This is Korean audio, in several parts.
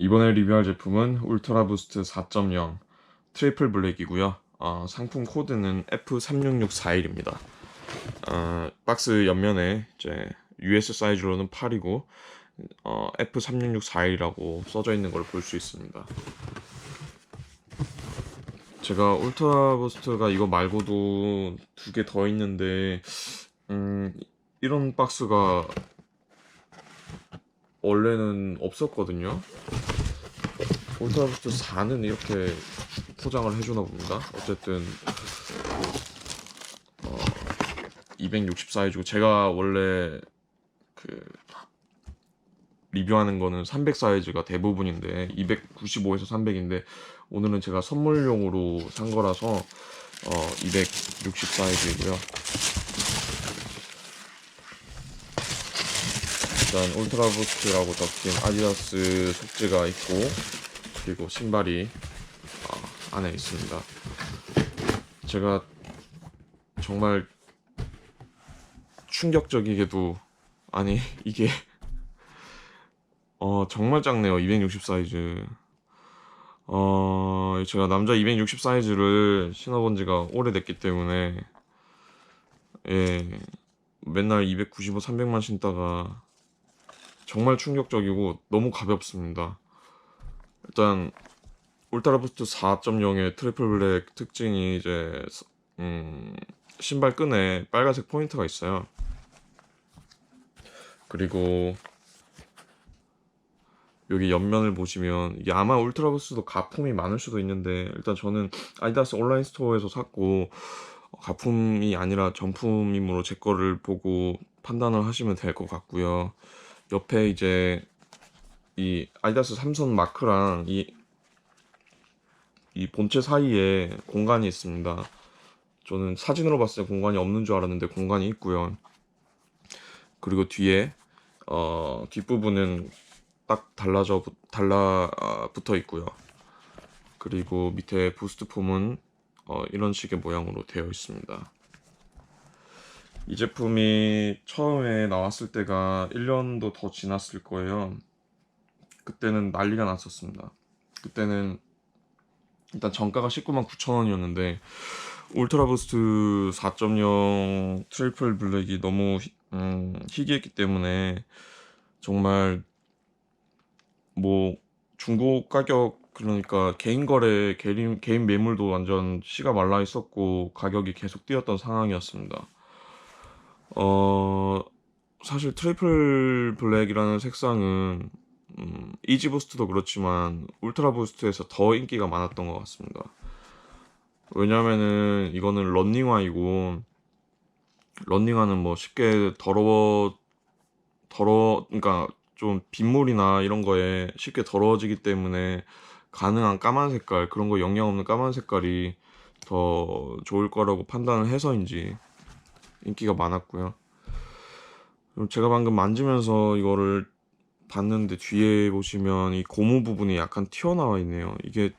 이번에 리뷰할 제품은 울트라 부스트 4.0 트리플 블랙이고요. 어, 상품 코드는 F36641입니다. 어, 박스 옆면에 이제 US 사이즈로는 8이고 어, F36641이라고 써져 있는 걸 볼 수 있습니다. 제가 울트라 부스트가 이거 말고도 두 개 더 있는데 음, 이런 박스가 원래는 없었거든요. 울트라 부스트 4는 이렇게 포장을 해주나 봅니다. 어쨌든 어, 260 사이즈고 제가 원래 그 리뷰하는 거는 300 사이즈가 대부분인데 295에서 300인데 오늘은 제가 선물용으로 산 거라서 어, 260 사이즈이고요. 일단 울트라 부스트라고 적힌 아디다스 속지가 있고 그리고 신발이 어, 안에 있습니다. 제가 정말 충격적이게도 아니 이게 어 정말 작네요 260 사이즈 어 제가 남자 260 사이즈를 신어본 지가 오래됐기 때문에 예 맨날 295, 300만 신다가 정말 충격적이고 너무 가볍습니다. 일단 울트라 부스트 4.0의 트리플 블랙 특징이 이제 음, 신발 끈에 빨간색 포인트가 있어요. 그리고 여기 옆면을 보시면 이게 아마 울트라 부스트도 가품이 많을 수도 있는데 일단 저는 아디다스 온라인 스토어에서 샀고 가품이 아니라 정품이므로 제 거를 보고 판단을 하시면 될 것 같고요. 옆에 이제 이 아디다스 삼선 마크랑 이, 이 본체 사이에 공간이 있습니다. 저는 사진으로 봤을 때 공간이 없는 줄 알았는데 공간이 있고요. 그리고 뒤에 어, 뒷부분은 딱 달라져 부- 달라 아, 붙어 있고요. 그리고 밑에 부스트 폼은 어, 이런 식의 모양으로 되어 있습니다. 이 제품이 처음에 나왔을 때가 1년도 더 지났을 거예요. 그때는 난리가 났었습니다. 그때는 일단 정가가 19만 9천 원이었는데 울트라 부스트 4.0 트리플 블랙이 너무 희, 음, 희귀했기 때문에 정말 뭐 중고 가격 그러니까 개인 거래 개인 개인 매물도 완전 씨가 말라 있었고 가격이 계속 뛰었던 상황이었습니다. 어 사실 트리플 블랙이라는 색상은 음, 이지 부스트도 그렇지만 울트라 부스트에서 더 인기가 많았던 것 같습니다. 왜냐면은 이거는 런닝화이고 런닝화는 뭐 쉽게 더러워 더러 그러니까 좀 빗물이나 이런 거에 쉽게 더러워지기 때문에 가능한 까만 색깔 그런 거 영양 없는 까만 색깔이 더 좋을 거라고 판단을 해서인지 인기가 많았고요. 제가 방금 만지면서 이거를 봤는데 뒤에 보시면 이 고무 부분이 약간 튀어나와 있네요. 이게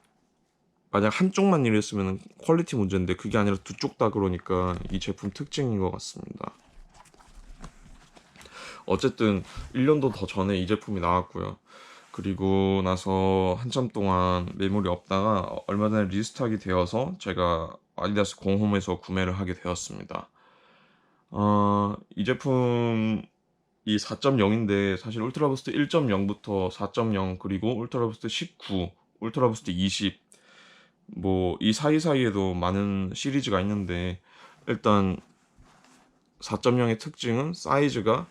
만약 한쪽만 이랬으면 퀄리티 문제인데 그게 아니라 두 쪽 다 그러니까 이 제품 특징인 것 같습니다. 어쨌든 1년도 더 전에 이 제품이 나왔고요. 그리고 나서 한참 동안 매물이 없다가 얼마 전에 리스트하게 되어서 제가 아디다스 공홈에서 구매를 하게 되었습니다. 어, 이 제품 이 4.0인데 사실 울트라 부스트 1.0부터 4.0 그리고 울트라 부스트 19, 울트라 부스트 20 뭐 이 사이사이에도 많은 시리즈가 있는데 일단 4.0의 특징은 사이즈가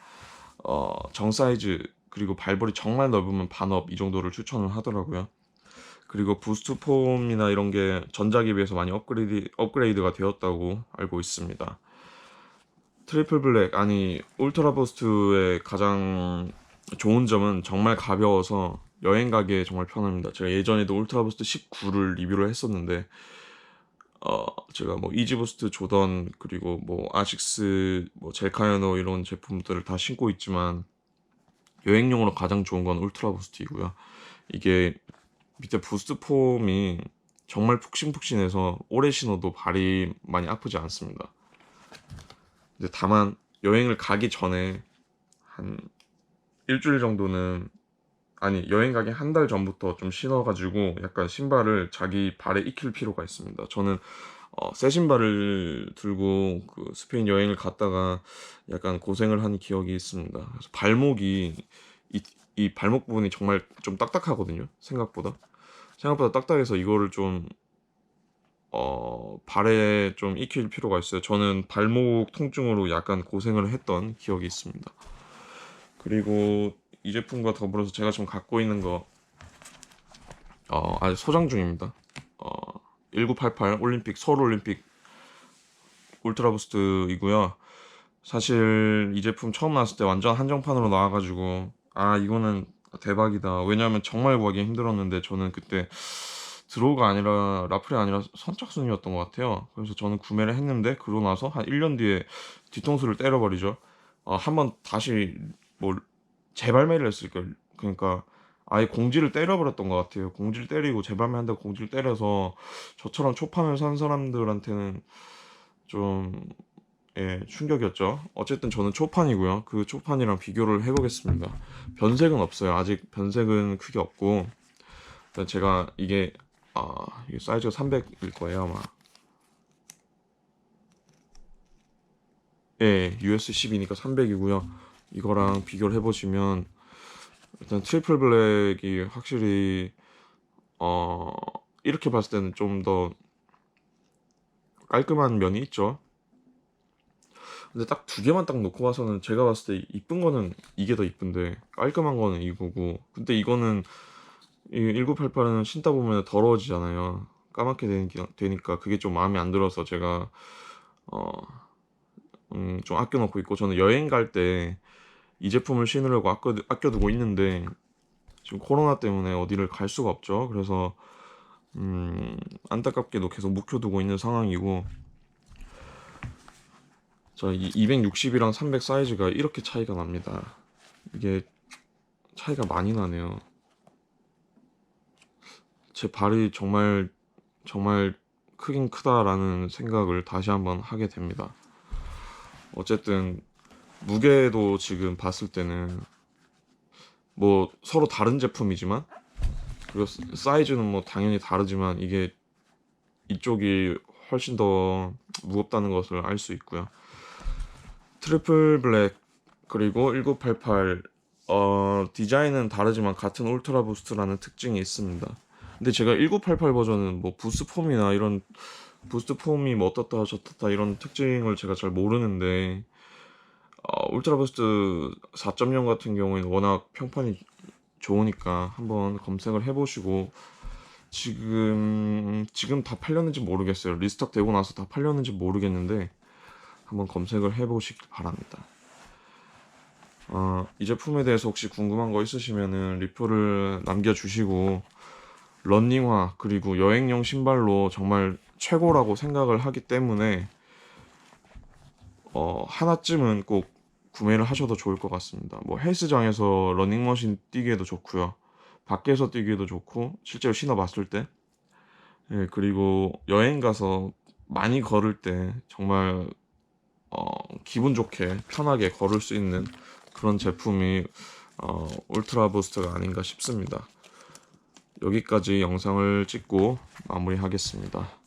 어, 정 사이즈 그리고 발볼이 정말 넓으면 반업 이 정도를 추천을 하더라고요. 그리고 부스트 폼이나 이런 게 전작에 비해서 많이 업그레이드, 업그레이드가 되었다고 알고 있습니다. 트리플 블랙 아니 울트라 부스트의 가장 좋은 점은 정말 가벼워서 여행 가기에 정말 편합니다. 제가 예전에도 울트라 부스트 19를 리뷰를 했었는데 어 제가 뭐 이지 부스트 조던 그리고 뭐 아식스 뭐 젤카야노 이런 제품들을 다 신고 있지만 여행용으로 가장 좋은 건 울트라 부스트이고요. 이게 밑에 부스트 폼이 정말 푹신푹신해서 오래 신어도 발이 많이 아프지 않습니다. 근데 다만 여행을 가기 전에 한 일주일 정도는 아니 여행 가기 한 달 전부터 좀 신어가지고 약간 신발을 자기 발에 익힐 필요가 있습니다. 저는 어, 새 신발을 들고 그 스페인 여행을 갔다가 약간 고생을 한 기억이 있습니다. 그래서 발목이 이, 이 발목 부분이 정말 좀 딱딱하거든요. 생각보다 생각보다 딱딱해서 이거를 좀 어, 발에 좀 익힐 필요가 있어요. 저는 발목 통증으로 약간 고생을 했던 기억이 있습니다. 그리고 이 제품과 더불어서 제가 지금 갖고 있는 거 어, 아직 소장 중입니다. 어, 1988 올림픽 서울 올림픽 울트라 부스트이고요. 사실 이 제품 처음 나왔을 때 완전 한정판으로 나와가지고 아 이거는 대박이다. 왜냐하면 정말 구하기 힘들었는데 저는 그때 드로우가 아니라 라플이 아니라 선착순이었던 것 같아요. 그래서 저는 구매를 했는데 그러고 나서 한 1년 뒤에 뒤통수를 때려버리죠. 아, 한번 다시 뭐 재발매를 했을 거예요. 그러니까 아예 공지를 때려버렸던 것 같아요. 공지를 때리고 재발매한다고 공지를 때려서 저처럼 초판을 산 사람들한테는 좀 예, 충격이었죠. 어쨌든 저는 초판이고요. 그 초판이랑 비교를 해보겠습니다. 변색은 없어요. 아직 변색은 크게 없고 제가 이게 아 이게 사이즈가 300일 거예요 아마. 예, US 10이니까 300이고요. 이거랑 비교를 해보시면 일단 트리플 블랙이 확실히 어 이렇게 봤을 때는 좀 더 깔끔한 면이 있죠. 근데 딱 두 개만 딱 놓고 봐서는 제가 봤을 때 이쁜 거는 이게 더 이쁜데 깔끔한 거는 이거고 근데 이거는 이 1988은 신다 보면 더러워지잖아요. 까맣게 되니까, 그게 좀 마음에 안 들어서 제가 어, 음, 좀 아껴놓고 있고 저는 여행 갈 때 이 제품을 신으려고 아껴, 아껴두고 있는데 지금 코로나 때문에 어디를 갈 수가 없죠. 그래서 음, 안타깝게도 계속 묵혀두고 있는 상황이고 자, 이 260이랑 300 사이즈가 이렇게 차이가 납니다. 이게 차이가 많이 나네요. 제 발이 정말 정말 크긴 크다라는 생각을 다시 한번 하게 됩니다. 어쨌든 무게도 지금 봤을 때는 뭐 서로 다른 제품이지만 그리고 사- 사이즈는 뭐 당연히 다르지만 이게 이쪽이 훨씬 더 무겁다는 것을 알 수 있고요. 트리플 블랙 그리고 1988 어, 디자인은 다르지만 같은 울트라 부스트라는 특징이 있습니다. 근데 제가 1988 버전은 뭐 부스트 폼이나 이런 부스트 폼이 뭐 어떻다 저떻다 이런 특징을 제가 잘 모르는데 어, 울트라 부스트 4.0 같은 경우에는 워낙 평판이 좋으니까 한번 검색을 해보시고 지금 지금 다 팔렸는지 모르겠어요. 리스톡 되고 나서 다 팔렸는지 모르겠는데 한번 검색을 해보시길 바랍니다. 어, 이 제품에 대해서 혹시 궁금한 거 있으시면은 리플을 남겨주시고 런닝화 그리고 여행용 신발로 정말 최고라고 생각을 하기 때문에 어, 하나쯤은 꼭 구매를 하셔도 좋을 것 같습니다. 뭐 헬스장에서 러닝머신 뛰기에도 좋고요. 밖에서 뛰기에도 좋고 실제로 신어봤을 때 예, 그리고 여행 가서 많이 걸을 때 정말 어, 기분 좋게 편하게 걸을 수 있는 그런 제품이 어, 울트라 부스트가 아닌가 싶습니다. 여기까지 영상을 찍고 마무리하겠습니다.